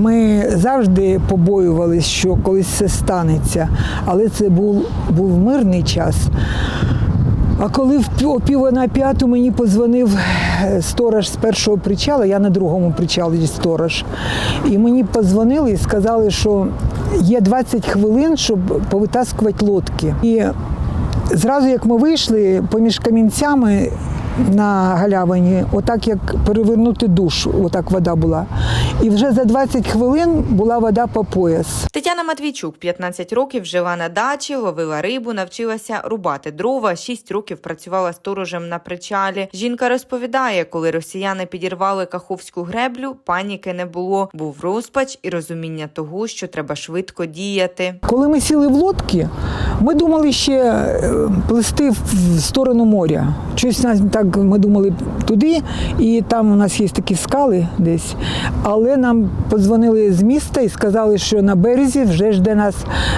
Ми завжди побоювалися, що колись це станеться, але це був, був мирний час. А коли о пів на п'яту мені позвонив е, сторож з першого причала, я на другому причалі сторож. І мені позвонили і сказали, що є 20 хвилин, щоб повитаскувати лодки. І зразу як ми вийшли поміж камінцями на галявині, отак як перевернути душ, отак вода була. І вже за 20 хвилин була вода по пояс. Тетяна Матвійчук 15 років жила на дачі, ловила рибу, навчилася рубати дрова. 6 років працювала сторожем на причалі. Жінка розповідає, коли росіяни підірвали каховську греблю, паніки не було. Був розпач і розуміння того, що треба швидко діяти. Коли ми сіли в лодки, ми думали ще е, плисти в сторону моря. Щось нас так ми думали туди, і там у нас є такі скали десь. Але нам подзвонили з міста і сказали, що на березі вже жде нас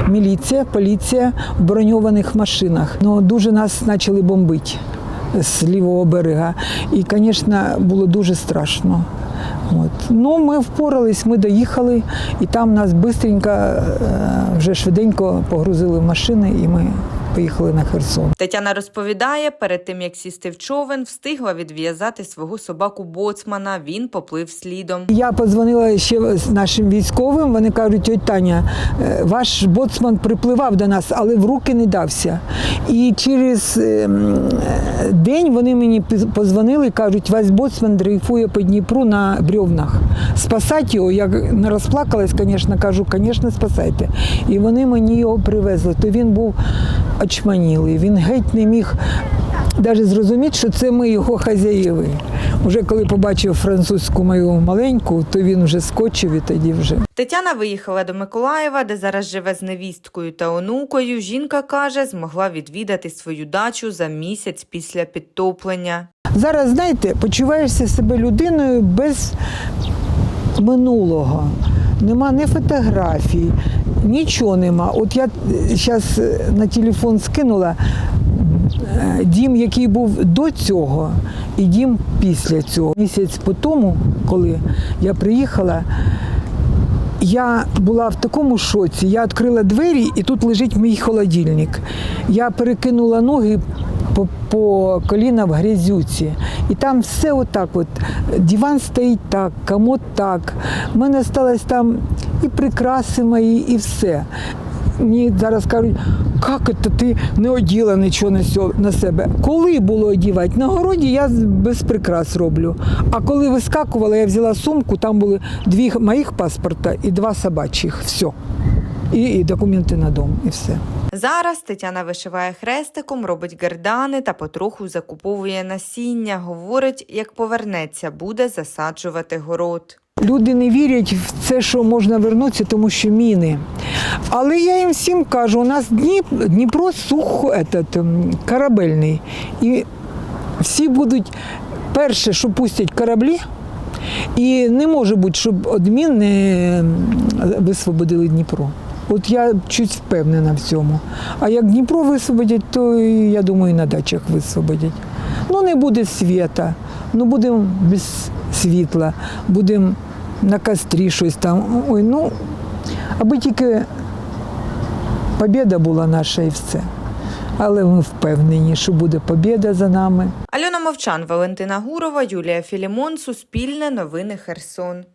міліція, поліція в броньованих машинах. Ну дуже нас почали бомбити з лівого берега. І, звісно, було дуже страшно. От. Ну, ми впорались, ми доїхали, і там нас швидко, вже швиденько погрузили в машини, і ми поїхали на Херсон. Тетяна розповідає, перед тим як сісти в човен, встигла відв'язати свого собаку боцмана. Він поплив слідом. Я подзвонила ще з нашим військовим. Вони кажуть, тьоть Таня, е, ваш боцман припливав до нас, але в руки не дався. І через е, м, е, день вони мені позвонили і кажуть, ваш боцман дрейфує по Дніпру на брьовнах. Спасати його. Я не розплакалась, звісно, кажу, звісно, спасайте. І вони мені його привезли. То він був очманілий, він геть не міг. Навіть зрозуміти, що це ми його хазяїви. Уже коли побачив французьку мою маленьку, то він вже скочив і тоді вже. Тетяна виїхала до Миколаєва, де зараз живе з невісткою та онукою. Жінка каже, змогла відвідати свою дачу за місяць після підтоплення. Зараз, знаєте, почуваєшся себе людиною без минулого. Нема ні фотографій, нічого нема. От я зараз на телефон скинула е, дім, який був до цього, і дім після цього. Місяць по тому, коли я приїхала, я була в такому шоці. Я відкрила двері, і тут лежить мій холодильник. Я перекинула ноги по, по коліна в грязюці. І там все отак. От. Диван стоїть так, комод так. У мене сталося там і прикраси мої, і все. Мені зараз кажуть, як це ти не оділа нічого на, себе. Коли було одівати? На городі я без прикрас роблю. А коли вискакувала, я взяла сумку, там були дві моїх паспорта і два собачих. Все. І, і документи на дом, і все. Зараз Тетяна вишиває хрестиком, робить гердани та потроху закуповує насіння. Говорить, як повернеться, буде засаджувати город. Люди не вірять в це, що можна вернутися, тому що міни. Але я їм всім кажу, у нас Дніп, Дніпро сухо, этот, ем, корабельний. І всі будуть перше, що пустять кораблі. І не може бути, щоб одмін не ем, висвободили Дніпро. От я чуть впевнена в цьому. А як Дніпро висвободять, то я думаю, і на дачах висвободять. Ну не буде світа, ну будемо без світла, будемо на кострі щось там. Ой, ну, аби тільки побіда була наша і все. Але ми впевнені, що буде побіда за нами. Альона Мовчан, Валентина Гурова, Юлія Філімон, Суспільне новини Херсон.